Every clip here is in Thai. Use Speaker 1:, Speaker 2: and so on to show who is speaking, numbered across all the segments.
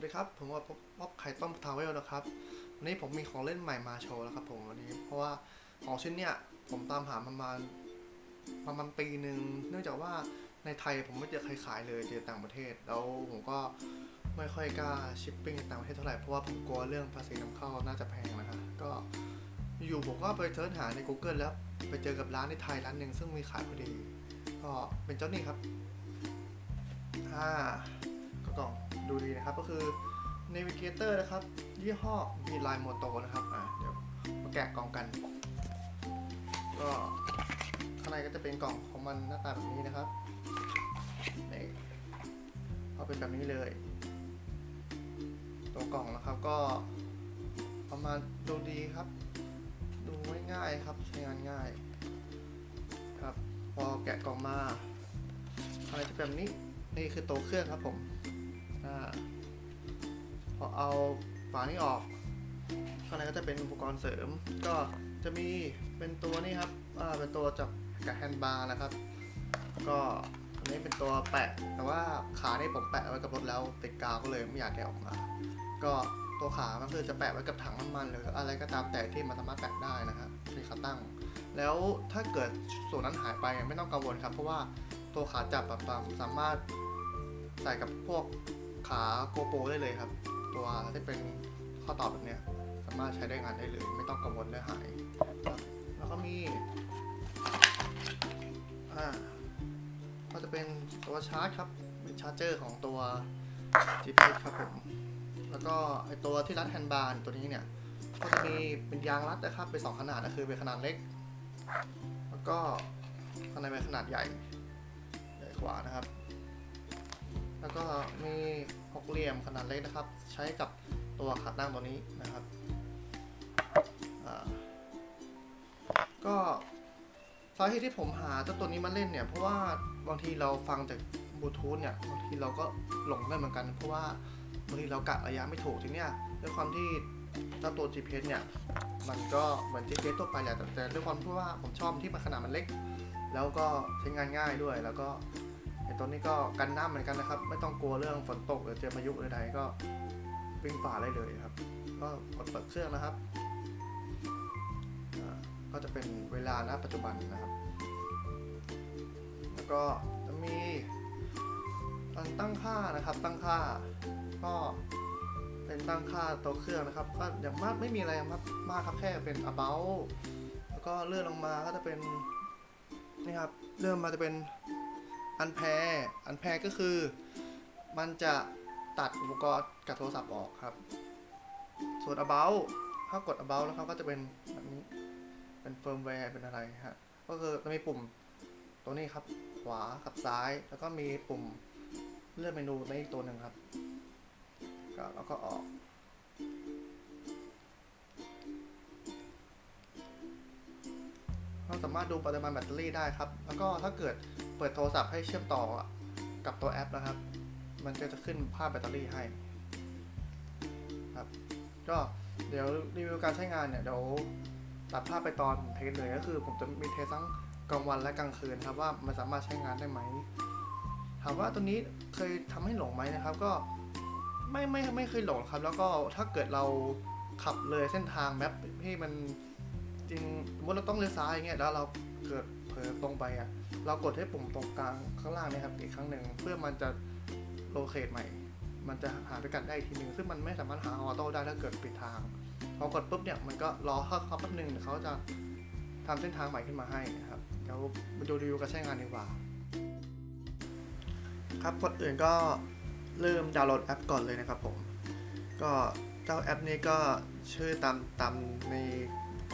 Speaker 1: วัสดีครับ ผมว่าพบพบไข่ต้มทาวเวลนะครับ วันนี้ผมมีของเล่นใหม่มาโชว์แล้วครับผมวันนี้เพราะว่าของชิ้นเนี้ยผมตามหาประมาณประมาณปีหนึ่งเนื่องจากว่าในไทยผมไม่เจอใครขายเลยเจอต่างประเทศ แล้วผมก็ไม่ค่อยกล้าชิปปิ้งต่างประเทศเท่าไหร่เพราะว่าผมกลัวเรื่องภาษีนำเข้าน่าจะแพงนะครับก็อยู่ผมก็ไปเสิร์ชหาใน Google แล้วไปเจอกับร้านในไทยร้านหนึ่งซึ่งมีขายพอดี ก็เป็นเจ้านี่ครับอ่าก็กล่อง ดูดีนะครับ ก็คือ Navigator นะครับยี่ห้อ b l i n e Moto นะครับอะเดี๋ยวมาแกะกล่องกัน ก็ข้างในก็จะเป็นกล่องของมันหน้าตาแบบนี้นะครับนี่เอาเป็นแบบนี้เลย ตัวกล่องนะครับก็ประมาณดูดีครับ ดูง่ายๆครับ ใช้งานง่าย ครับ พอแกะกล่องมาอะไรจะแบบนี้ นี่คือตัวเครื่องครับผม พอเอาฝานี้ออกข้างในก็จะเป็นอุปกรณ์เสริม ก็จะมีเป็นตัวนี้ครับอ่าเป็นตัวจับกับแฮนด์บาร์นะครับ ก็อันนี้เป็นตัวแปะ แต่ว่าขานี่ผมแปะไว้กับรถแล้วติดกาวก็เลยไม่อยากแกะออกมา ก็ตัวขามันคือจะแปะไว้กับถังน้ำมันหรืออะไรก็ตามแต่ที่มันสามารถแปะได้นะครับที่ขาตั้ง แล้วถ้าเกิดส่วนนั้นหายไปไม่ต้องกังวลครับ เพราะว่าตัวขาจับแบบสามารถใส่กับพวก ขาโกโปรได้เลยครับ ตัวที่เป็นข้อต่อแบบเนี้ยสามารถใช้ได้งานได้เลย ไม่ต้องกังวลเรื่องหาย แล้วก็มีอ่าก็จะเป็นตัวชาร์จครับเป็นชาร์จเจอร์ของตัว GPS ครับผมแล้วก็ไอตัวที่รัดแฮนด์บาร์ตัวนี้เนี่ยก็จะมีเป็นยางรัดนะครับเป็นสองขนาดก็คือเป็นขนาดเล็ก แล้วก็ข้างในเป็นขนาดใหญ่ใหญ่ขวานะครับ แล้วก็มี เหลี่ยมขนาดเล็กนะครับ ใช้กับตัวขาตั้งตัวนี้นะครับก็สาเหตุที่ผมหาเจ้าตัวนี้มาเล่นเนี่ย เพราะว่าบางทีเราฟังจากบลูทูธเนี่ยบางทีเราก็หลงได้เหมือนกัน เพราะว่าบางทีเรากะระยะไม่ถูกทีเนี้ยด้วยความที่เจ้าตัว GPS เนี่ยมันก็เหมือน GPS ทั่วไปแหละแต่แต่ด้วยความที่ว่าผมชอบที่มันขนาดมันเล็ก แล้วก็ใช้งานง่ายด้วยแล้วก็ ตัวนี้ก็กันน้ำเหมือนกันนะครับ ไม่ต้องกลัวเรื่องฝนตกหรือเจอพายุใดๆก็วิ่งฝ่าได้เลยครับ ก็กดเปิดเครื่องนะครับ ก็จะเป็นเวลาณปัจจุบันนะครับ แล้วก็จะมีการตั้งค่านะครับ ตั้งค่าก็เป็นตั้งค่าตัวเครื่องนะครับ ก็อย่างมากไม่มีอะไรมากมากครับแค่เป็น about แล้วก็เลื่อนลงมาก็จะเป็นนี่ครับเลื่อนมาจะเป็น อันแพรอันแพรก็คือ มันจะตัดอุปกรณ์กับโทรศัพท์ออกครับ ส่วน about ถ้ากด about แล้วเขาก็จะเป็นแบบนี้ เป็นเฟิร์มแวร์ เป็นอะไรฮะ ก็คือจะมีปุ่มตัวนี้ครับ ขวากับซ้าย แล้วก็มีปุ่มเลื่อนเมนูในอีกตัวหนึ่งครับ ก็แล้วก็ออก สามารถดูปริมาณแบตเตอรี่ได้ครับ แล้วก็ถ้าเกิดเปิดโทรศัพท์ให้เชื่อมต่อกับตัวแอปนะครับ มันก็จะขึ้นภาพแบตเตอรี่ให้ครับ ก็เดี๋ยวรีวิวการใช้งานเนี่ยเดี๋ยวตัดภาพไปตอนเทสเลยก็คือ ผมจะมีเทสทั้งกลางวันและกลางคืนครับว่ามันสามารถใช้งานได้ไหมถามว่าตัวนี้เคยทำให้หลงไหมนะครับ ก็ไม่ไม่ไม่เคยหลงครับ แล้วก็ถ้าเกิดเราขับเลยเส้นทางแมปที่มัน จริงสมมติเราต้องเลี้ยวซ้ายอย่างเงี้ยแล้วเราเกิดเผลอตรงไปอะเรากดให้ปุ่มตรงกลางข้างล่างเนะครับอีกครั้งหนึ่งเพื่อมันจะโลเคตใหม่ มันจะหาพิกัดได้อีกทีหนึ่งซึ่งมันไม่สามารถหาออโต้ได้ถ้าเกิดปิดทางพอกดปุ๊บเนี่ยมันก็รอเข้าเขาแป๊บหนึ่งเดี๋ยวเขาจะทำเส้นทางใหม่ขึ้นมาให้นะครับเดี๋ยวมาดูรีวิวการใช้งานดีกว่า ครับก่อนอื่นก็เริ่มดาวน์โหลดแอปก่อนเลยนะครับผม ก็เจ้าแอปนี้ก็ชื่อตามตามใน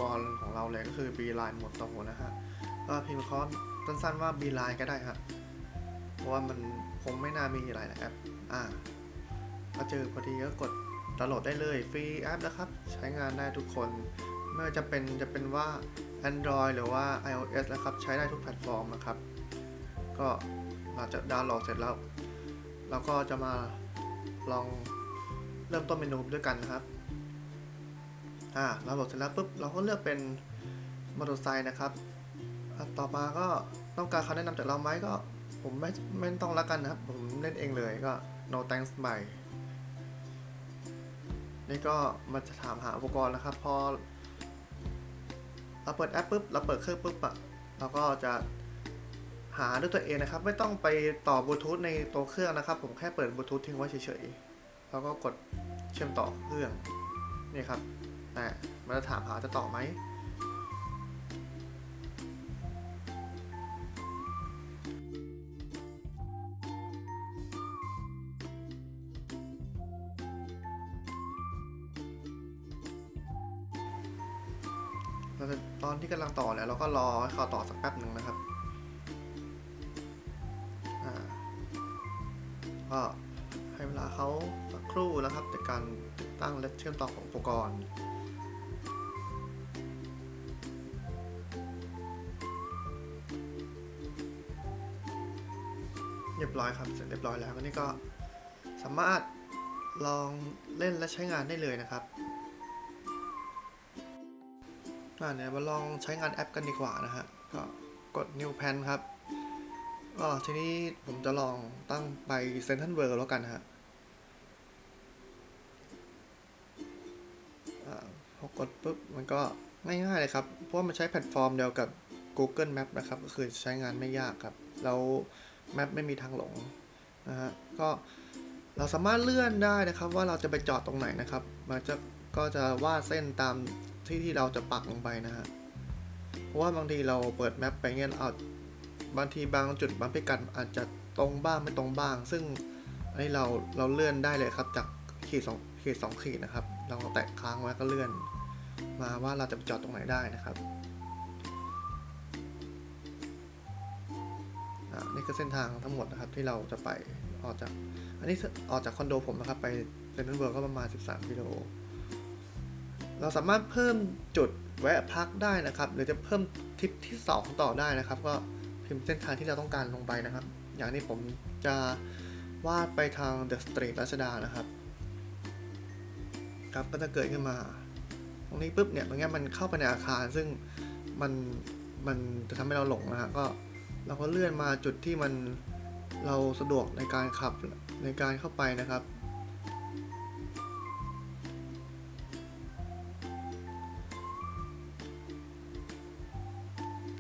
Speaker 1: กรของเราเลยก็คือ Beeline หมดตัวนะฮะ ก็พิมพ์คอร์สสั้นๆว่า Beeline ก็ได้ฮะ เพราะว่ามันคงไม่น่ามีหลายแอป อ่าก็เจอพอดีก็กดดาวน์โหลดได้เลยฟรีแอปนะครับ ใช้งานได้ทุกคน ไม่ว่าจะเป็นจะเป็นว่า Android หรือว่า iOS นะครับ ใช้ได้ทุกแพลตฟอร์มนะครับ ก็หลังจากดาวน์โหลดเสร็จแล้ว เราก็จะมาลองเริ่มต้นเมนูด้วยกันนะครับ อ่าเราโหลดเสร็จแล้วปุ๊บเราก็เลือกเป็นมอเตอร์ไซค์นะครับต่อมาก็ต้องการคำแนะนำจากเราไหมก็ผมไม่ไม่ต้องละกันนะครับ ผมเล่นเองเลยก็ no thanks by นี่ก็มันจะถามหาอุปกรณ์นะครับ พอเราเปิดแอปปุ๊บเราเปิดเครื่องปุ๊บอะเราก็จะหาด้วยตัวเองนะครับ ไม่ต้องไปต่อบลูทูธในตัวเครื่องนะครับ ผมแค่เปิดบลูทูธทิ้งไว้เฉยๆแล้วก็กดเชื่อมต่อเครื่องนี่ครับ แต่มันจะถามหาจะต่อไหมเราจะตอนที่กำลังต่อเนี่ยเราก็รอให้เขาต่อสักแป๊บหนึ่งนะครับก็ให้เวลาเขาสักครู่นะครับในการตั้งและเชื่อมต่อของอุปกรณ์ รียบร้อยครับเสร็จเรียบร้อยแล้วก็นี่ก็สามารถลองเล่นและใช้งานได้เลยนะครับอ่าเนี่ยมาลองใช้งานแอปกันดีกว่านะฮะก็กด New Pen ครับก็ทีนี้ผมจะลองตั้งไป Central World แล้วกันฮะพอกดปุ๊บมันก็ง่ายๆเลยครับ เพราะมันใช้แพลตฟอร์มเดียวกับ Google Map นะครับ ก็คือใช้งานไม่ยากครับ แล้ว แมปไม่มีทางหลงนะฮะก็เราสามารถเลื่อนได้นะครับ ว่าเราจะไปจอดตรงไหนนะครับ มันจะก็จะวาดเส้นตามที่ที่เราจะปักลงไปนะฮะเพราะว่าบางทีเราเปิดแมปไปเงี้ยเอาบางทีบางจุดบางพิกัดอาจจะตรงบ้างไม่ตรงบ้าง ซึ่งอันนี้เราเราเลื่อนได้เลยครับ จากขีดสองขีดสองขีดนะครับ เราแตะค้างไว้ก็เลื่อน มาว่าเราจะไปจอดตรงไหนได้นะครับ นี่คือเส้นทางทั้งหมดนะครับที่เราจะไปออกจาก อันนี้ออกจากคอนโดผมนะครับ ไปเซนทรัลเวิร์ก็ประมาณ 13กิโลเราสามารถเพิ่มจุดแวะพักได้นะครับ หรือจะเพิ่มทริปที่ 2 ต่อได้นะครับ ก็พิมพ์เส้นทางที่เราต้องการลงไปนะครับ อย่างนี้ผมจะวาดไปทาง The Street รัชดานะครับครับก็จะเกิดขึ้นมา ตรงนี้ปุ๊บเนี่ยตรงนี้มันเข้าไปในอาคารซึ่งมันมันจะทำให้เราหลงนะฮะก็ เราก็เลื่อนมาจุดที่มันเราสะดวกในการขับในการเข้าไปนะครับ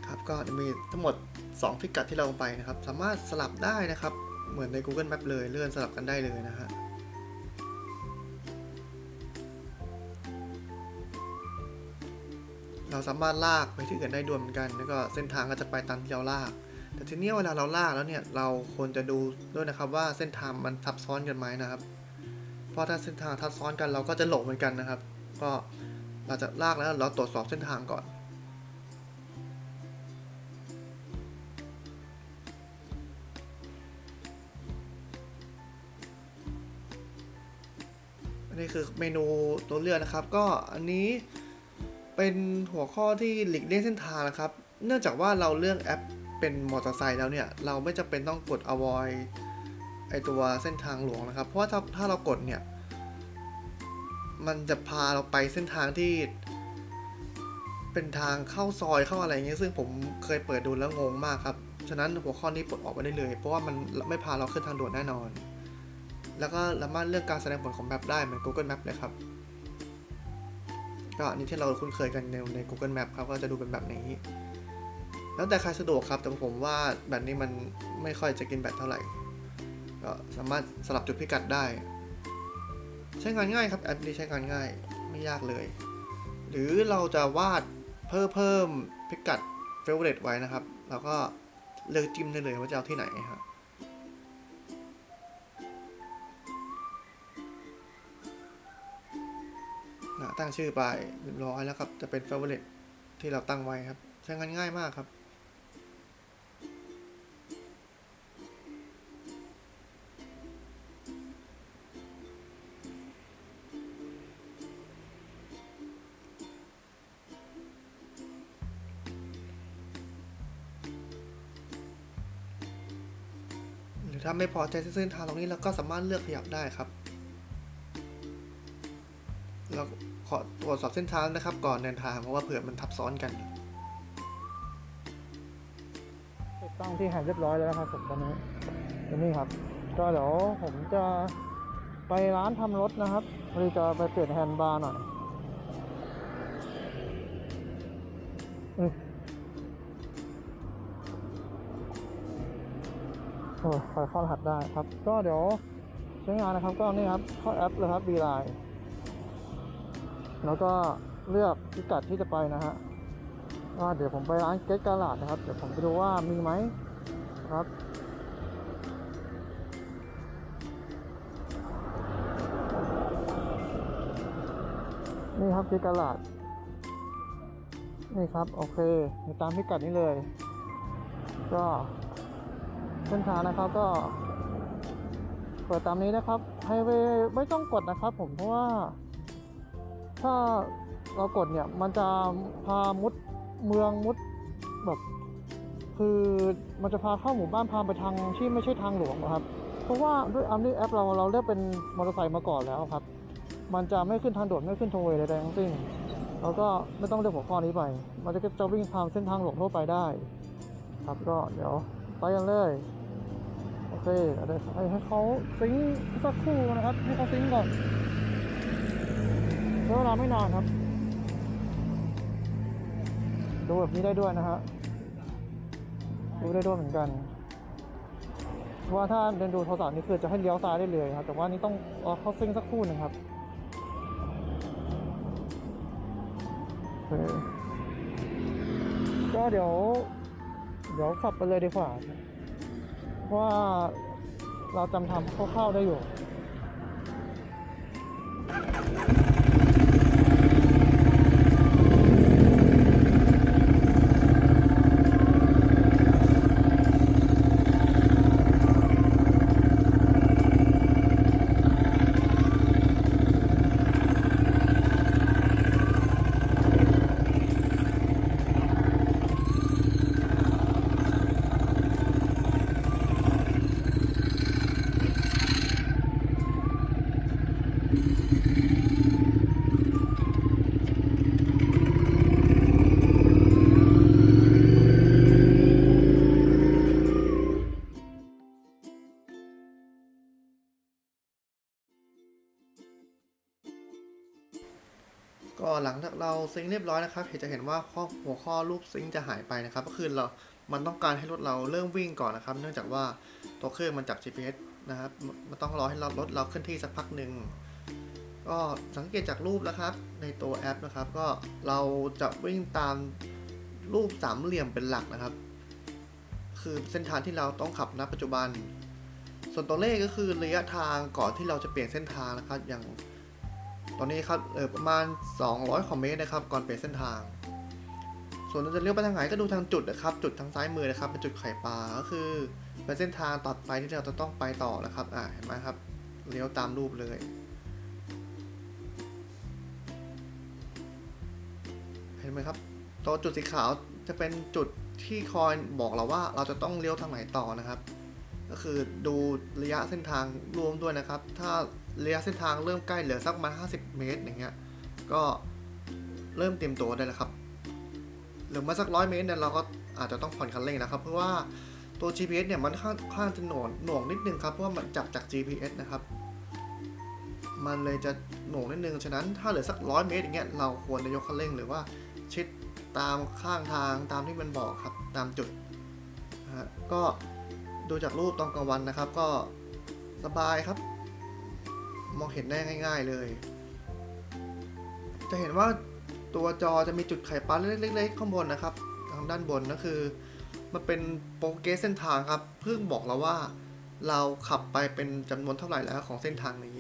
Speaker 1: ครับก็จะมีทั้งหมด 2 พิกัดที่เราไปนะครับ สามารถสลับได้นะครับ เหมือนใน Google Map เลยเลื่อนสลับกันได้เลยนะฮะเราสามารถลากไปที่อื่นได้ด้วยเหมือนกัน แล้วก็เส้นทางก็จะไปตามที่เราลาก แต่ทีนี้เวลาเราลากแล้วเนี่ยเราควรจะดูด้วยนะครับว่าเส้นทางมันทับซ้อนกันไหมนะครับ เพราะถ้าเส้นทางทับซ้อนกันเราก็จะหลงเหมือนกันนะครับ ก็เราจะลากแล้วเราตรวจสอบเส้นทางก่อนนนี้คือเมนูตัวเลือกนะครับ ก็อันนี้เป็นหัวข้อที่หลีกเลี่ยงเส้นทางนะครับ เนื่องจากว่าเราเลือกแอป เป็นมอเตอร์ไซค์แล้วเนี่ย เราไม่จำเป็นต้องกด avoid ไอตัวเส้นทางหลวงนะครับ เพราะว่าถ้าถ้าเรากดเนี่ย มันจะพาเราไปเส้นทางที่ เป็นทางเข้าซอยเข้าอะไรเงี้ยซึ่งผมเคยเปิดดูแล้วงงมากครับ ฉะนั้นหัวข้อนี้ปลดออกไปได้เลย เพราะว่ามันไม่พาเราขึ้นทางด่วนแน่นอน แล้วก็สามารถเลือกการแสดงผลของแมปได้เหมือน Google Map เลยครับก็อันนี้ที่เราคุ้นเคยกันในใน Google Map ครับก็จะดูเป็นแบบนี้ แล้วแต่ใครสะดวกครับ แต่ผมว่าแบบนี้มันไม่ค่อยจะกินแบตเท่าไหร่ ก็สามารถสลับจุดพิกัดได้ ใช้งานง่ายครับแอปนี้ใช้งานง่ายไม่ยากเลย หรือเราจะวาดเพิ่มเพิ่มพิกัดเฟเวอร์ไว้นะครับ แล้วก็เลือกจิ้มได้เลยว่าจะเอาที่ไหนครับตั้งชื่อไปเรียบร้อยแล้วครับ จะเป็น favorite ที่เราตั้งไว้ครับ ใช้งานง่ายมากครับ ถ้าไม่พอใจเส้นทางตรงนี้เราก็สามารถเลือกขยับได้ครับเราขอตรวจสอบเส้นทางนะครับ ก่อนเดินทางเพราะว่าเผื่อมันทับซ้อนกัน
Speaker 2: ติดตั้งที่แฮนเรียบร้อยแล้วนะครับผมตอนนี้ตอนนี้ครับ ก็เดี๋ยวผมจะไปร้านทำรถนะครับพอดีจะไปเปลี่ยนแฮนด์บาร์หน่อย โอ้ไปเข้ารหัสได้ครับ ก็เดี๋ยวใช้งานนะครับ ก็นี่ครับเข้าแอปเลยครับ Beeline แล้วก็เลือกพิกัดที่จะไปนะฮะว่าเดี๋ยวผมไปร้านเกตกาลาดนะครับ เดี๋ยวผมไปดูว่ามีไหมครับนี่ครับที่ตลาด นี่ครับ โอเค ตามพิกัดนี้เลย ก็ เส้นทางนะครับก็เปิดตามนี้นะครับไฮเวย์ไม่ต้องกดนะครับ ผมเพราะว่า ถ้าเรากดเนี่ยมันจะพามุดเมืองมุดแบบคือมันจะพาเข้าหมู่บ้านพาไปทางที่ไม่ใช่ทางหลวงนะครับ เพราะว่าด้วยอันนี้แอปเราเราเลือกเป็นมอเตอร์ไซค์มาก่อนแล้วครับ มันจะไม่ขึ้นทางด่วนไม่ขึ้นโทเวย์ใดๆทั้งสิ้นแล้วก็ไม่ต้องเลือกหัวข้อนี้ไป มันจะจะวิ่งตามเส้นทางหลวงทั่วไปได้ ครับก็เดี๋ยวไปกันเลย อเคเดี๋ยวให้เขาซิงสักครู่นะครับ ให้เขาซิงก่อนใช้เวลาไม่นานครับ ดูแบบนี้ได้ด้วยนะฮะดูได้ด้วยเหมือนกัน ว่าถ้าเดินดูโทรศัพท์นี่คือจะให้เลี้ยวซ้ายได้เลยครับ แต่ว่านี่ต้องรอเขาซิงสักครู่หนึ่งครับก็เดี๋ยว เดี๋ยวขับไปเลยดีกว่า เพราะว่าเราจำทำคร่าวๆได้อยู่
Speaker 1: หลังจากเราซิงค์เรียบร้อยนะครับเห็นจะเห็นว่าข้อหัวข้อรูปซิงค์จะหายไปนะครับ ก็คือเรา มันต้องการให้รถเราเริ่มวิ่งก่อนนะครับ เนื่องจากว่าตัวเครื่องมันจับ GPS นะครับ มันต้องรอให้เรารถเราเคลื่อนที่สักพักหนึ่งก็สังเกตจากรูปนะครับ ในตัวแอปนะครับ ก็เราจะวิ่งตามรูปสามเหลี่ยมเป็นหลักนะครับ คือเส้นทางที่เราต้องขับณปัจจุบัน ส่วนตัวเลขก็คือระยะทางก่อนที่เราจะเปลี่ยนเส้นทางนะครับ อย่าง ตอนนี้ครับเออประมาณ 200กว่าเมตรนะครับ ก่อนเปลี่ยนเส้นทาง ส่วนเราจะเลี้ยวไปทางไหนก็ดูทางจุดนะครับ จุดทางซ้ายมือนะครับ เป็นจุดไข่ปลา ก็คือเป็นเส้นทางต่อไปที่เราจะต้องไปต่อนะครับ อ่าเห็นไหมครับ เลี้ยวตามรูปเลย เห็นไหมครับ ตัวจุดสีขาวจะเป็นจุดที่คอยบอกเราว่าเราจะต้องเลี้ยวทางไหนต่อนะครับ ก็คือดูระยะเส้นทางรวมด้วยนะครับ ถ้า ระยะเส้นทางเริ่มใกล้เหลือสักประมาณ50 เมตรอย่างเงี้ย ก็เริ่มเตรียมตัวได้แล้วครับหรือมาสักร้อยเมตรเนี่ยเราก็อาจจะต้องผ่อนคันเร่งนะครับ เพราะว่าตัว GPS เนี่ยมันค่อนข้างจะหน่วงหน่วงนิดนึงครับ เพราะว่ามันจับจาก GPS นะครับ มันเลยจะหน่วงนิดนึง ฉะนั้นถ้าเหลือสักร้อยเมตรอย่างเงี้ยเราควรจะยกคันเร่งหรือว่าชิดตามข้างทางตามที่มันบอกครับตามจุดฮะก็ดูจากรูปตอนกลางวันนะครับ ก็สบายครับ มองเห็นได้ง่าย ๆเลย จะเห็นว่าตัวจอจะมีจุดไขปลาเล็กๆข้างบนนะครับ ทางด้านบนก็คือ มันเป็นโปรเกสเส้นทางครับ เพิ่งบอกเราว่าเราขับไปเป็นจำนวนเท่าไหร่แล้วของเส้นทางนี้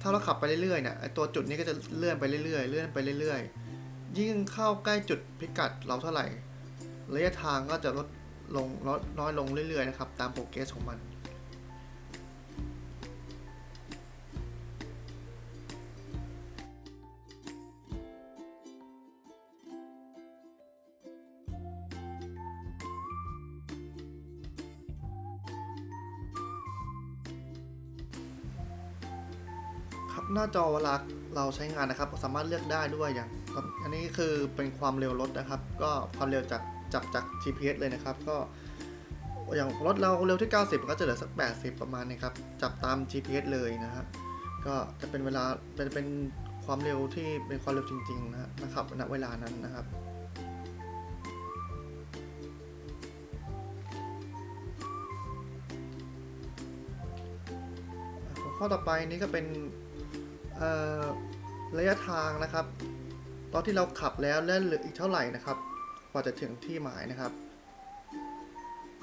Speaker 1: ถ้าเราขับไปเรื่อยๆเนี่ยไอตัวจุดนี้ก็จะเลื่อนไปเรื่อยๆ เลื่อนไปเรื่อยๆ ยิ่งเข้าใกล้จุดพิกัดเราเท่าไหร่ระยะทางก็จะลดลงลดน้อยลงเรื่อยๆนะครับ ตามโปรเกสของมัน น้าจอเวลาเราใช้งานนะครับ สามารถเลือกได้ด้วยอย่าง อันนี้คือเป็นความเร็วรถนะครับ ก็ความเร็วจากจับจาก GPS เลยนะครับ ก็อย่างรถเราเร็วที่ 90 ก็จะเหลือสัก 80 ประมาณนี้ครับ จับตาม GPS เลยนะฮะ ก็จะเป็นเวลาเป็นเป็นความเร็วที่เป็นความเร็วจริง ๆ นะนะครับณเวลานั้นนะครับข้อต่อไปนี้ก็เป็น ระยะทางนะครับ ตอนที่เราขับแล้วและเหลืออีกเท่าไหร่นะครับ กว่าจะถึงที่หมายนะครับ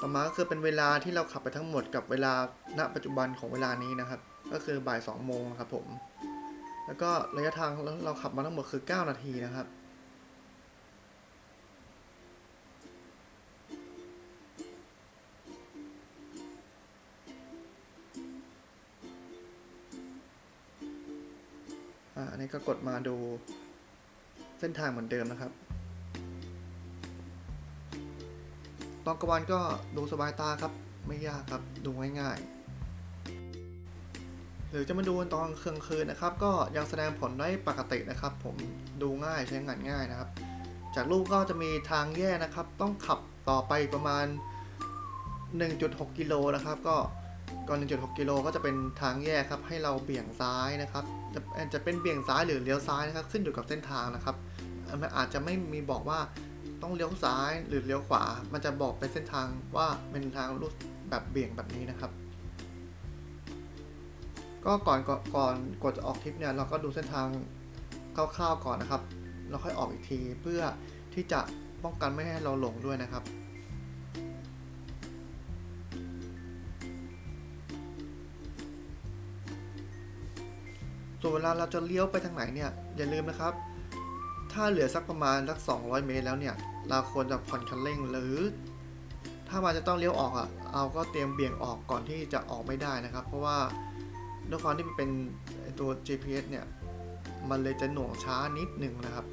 Speaker 1: ต่อมาก็คือเป็นเวลาที่เราขับไปทั้งหมดกับเวลาณปัจจุบันของเวลานี้นะครับ ก็คือบ่าย2โมงนะครับผม แล้วก็ระยะทางเราขับมาทั้งหมดคือ 9 นาทีนะครับ อ่าอันนี้ก็กดมาดูเส้นทางเหมือนเดิมนะครับตอนกลางวันก็ดูสบายตาครับ ไม่ยากครับ ดูง่ายๆ หรือจะมาดูตอนกลางคืนนะครับ ก็ยังแสดงผลได้ปกตินะครับ ผมดูง่ายใช้งานง่ายนะครับ จากรูปก็จะมีทางแยกนะครับ ต้องขับต่อไปประมาณ 1.6 กิโลนะครับ ก็ก่อน 1.6 กิโลก็จะเป็นทางแยกครับ ให้เราเบี่ยงซ้ายนะครับ จะจะเป็นเบี่ยงซ้ายหรือเลี้ยวซ้ายนะครับขึ้นอยู่กับเส้นทางนะครับ มันอาจจะไม่มีบอกว่าต้องเลี้ยวซ้ายหรือเลี้ยวขวา มันจะบอกเป็นเส้นทางว่าเป็นทางรูปแบบเบี่ยงแบบนี้นะครับ ก็ก่อนก่อนกดจะออกทริปเนี่ยเราก็ดูเส้นทางคร่าวๆก่อนนะครับแล้วค่อยออกอีกทีเพื่อที่จะป้องกันไม่ให้เราหลงด้วยนะครับ ส่วนเวลาเราจะเลี้ยวไปทางไหนเนี่ยอย่าลืมนะครับ ถ้าเหลือสักประมาณสัก 200 เมตรแล้วเนี่ย เราควรจะผ่อนคันเร่งหรือ ถ้ามันจะต้องเลี้ยวออกอะเราก็เตรียมเบี่ยงออกก่อนที่จะออกไม่ได้นะครับ เพราะว่าด้วยความที่มันเป็นตัว GPS เนี่ย มันเลยจะหน่วงช้านิดหนึ่งนะครับ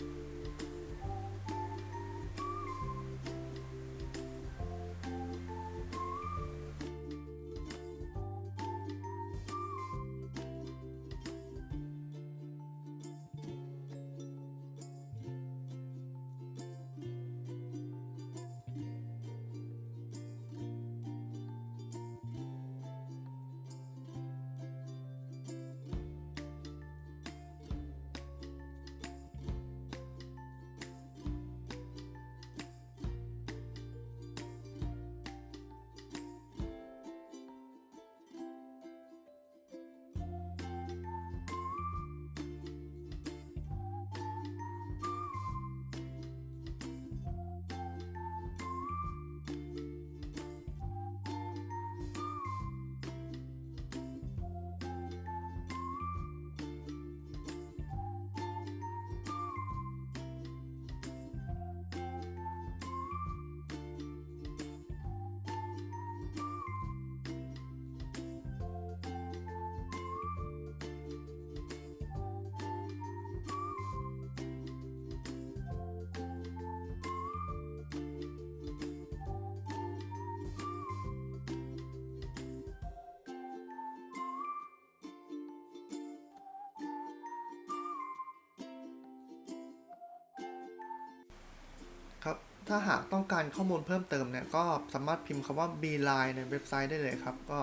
Speaker 1: ถ้าหากต้องการข้อมูลเพิ่มเติมเนี่ยก็สามารถพิมพ์คำว่า Beeline ในเว็บไซต์ได้เลยครับ ก็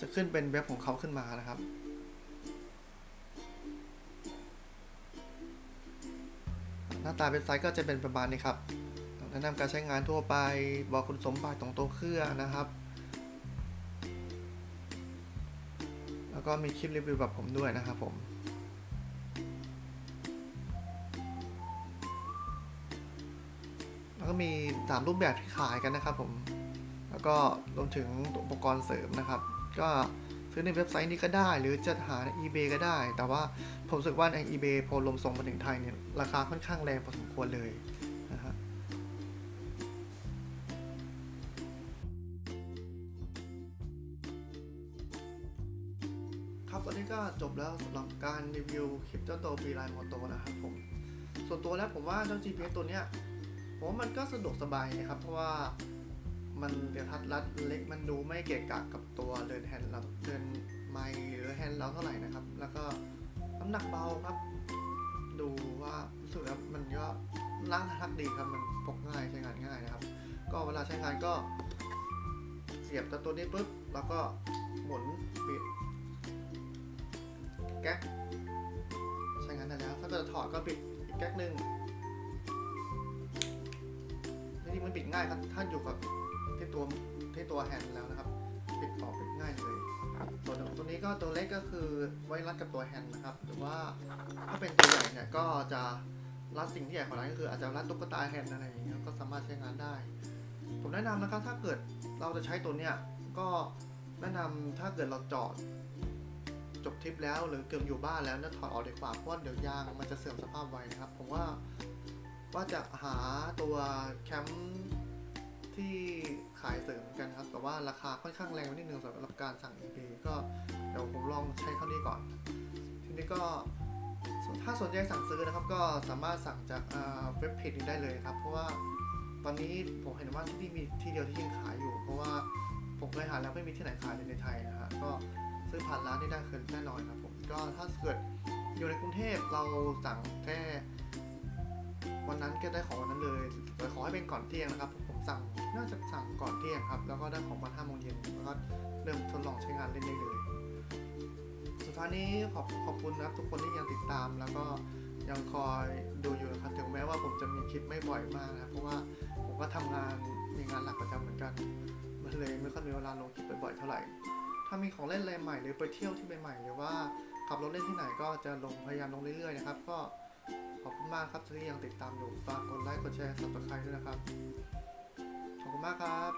Speaker 1: จะขึ้นเป็นเว็บของเขาขึ้นมานะครับ หน้าตาเว็บไซต์ก็จะเป็นประมาณนี้ครับแนะนำการใช้งานทั่วไปบอกคุณสมบัติของตัวเครื่องนะครับ แล้วก็มีคลิปรีวิวแบบผมด้วยนะครับผม ก็มี 3 รูปแบบที่ขายกันนะครับผมแล้วก็รวมถึงอุปกรณ์เสริมนะครับ ก็ซื้อในเว็บไซต์นี้ก็ได้ หรือจะหาใน eBay ก็ได้ แต่ว่าผมรู้สึกว่าใน eBay พอลมส่งมาถึงไทยเนี่ยราคาค่อนข้างแรงพอสมควรเลยนะฮะครับตอนนี้ก็จบแล้วสำหรับการรีวิวคลิปเจ้าตัวปีไลน์มอโตนะครับผมส่วนตัวแล้วผมว่าเจ้า GPS ตัวเนี้ย ผมว่ามันก็สะดวกสบายนะครับ เพราะว่ามันเดี๋ยวทัดรัดเล็กมันดูไม่เกะกะกับตัวเดินแฮนด์เราเดินไมล์หรือแฮนด์เราเท่าไหร่นะครับ แล้วก็น้ำหนักเบาครับ ดูว่ารู้สึกว่ามันก็ร่างทักดีครับมันพกง่ายใช้งานง่ายนะครับ ก็เวลาใช้งานก็เสียสียบตัวนี้ปุ๊บแล้วก็หมุนปิดแก๊กใช้งานได้แล้ว ถ้าจะถอดก็ปิดอีกแก๊กหนึ่ง นี่มันปิดง่ายครับถ้าอยู่กับที่ตัวที่ตัวแฮนด์แล้วนะครับ ปิดออกปิดง่ายเลยส่วนตัวนี้ก็ตัวเล็กก็คือไว้รัดกับตัวแฮนด์นะครับหรือว่าถ้าเป็นตัวใหญ่เนี่ยก็จะรัดสิ่งที่ใหญ่กว่านั้นก็คืออาจจะรัดตุ๊กตาแฮนด์อะไรอย่างเงี้ยก็สามารถใช้งานได้ ผมแนะนำนะครับถ้าเกิดเราจะใช้ตัวเนี้ยก็แนะนำถ้าเกิดเราจอดจบทริปแล้วหรือเกือบอยู่บ้านแล้วเนี่ยถอดออกดีกว่าเพราะว่าเดี๋ยวยางมันจะเสื่อมสภาพไวนะครับ ผมว่า ว่าจะหาตัวแคมป์ที่ขายเสริมกันครับ แต่ว่าราคาค่อนข้างแรงไปนิดนึงสำหรับการสั่ง EP ก็เดี๋ยวผมลองใช้เท่านี้ก่อน ทีนี้ก็ถ้าสนใจสั่งซื้อนะครับ ก็สามารถสั่งจากเว็บเพจนี้ได้เลยครับ เพราะว่าตอนนี้ผมเห็นว่าที่นี่มีที่เดียวที่ยังขายอยู่ เพราะว่าผมเคยหาแล้วไม่มีที่ไหนขายเลยในไทยนะฮะก็ซื้อผ่านร้านนี่ได้คืนแน่นอนครับผมก็ถ้าเกิดอยู่ในกรุงเทพเราสั่งแค่ วันนั้นก็ได้ของวันนั้นเลยแต่ขอให้เป็นก่อนเที่ยงนะครับ ผมสั่งน่าจะสั่งก่อนเที่ยงครับ แล้วก็ได้ของวันห้าโมงเย็นแล้วก็เริ่มทดลองใช้งานเล่นได้เลย สุดท้ายนี้ขอบขอบคุณนะครับทุกคนที่ยังติดตาม แล้วก็ยังคอยดูอยู่นะครับถึงแม้ว่าผมจะมีคลิปไม่บ่อยมากนะครับเพราะว่าผมก็ทำงานมีงานหลักประจำเหมือนกันมันเลยไม่ค่อยมีเวลาลงคลิปบ่อยๆเท่าไหร่ ถ้ามีของเล่นอะไรใหม่หรือไปเที่ยวที่ใหม่ๆหรือว่าขับรถเล่นที่ไหนก็จะลงพยายามลงเรื่อยๆนะครับ ก็ ขอบคุณมากครับที่ยังติดตามอยู่ฝากกดไลค์กดแชร์สับสไครต์ด้วยนะครับ ขอบคุณมากครับ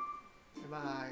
Speaker 1: บ๊ายบาย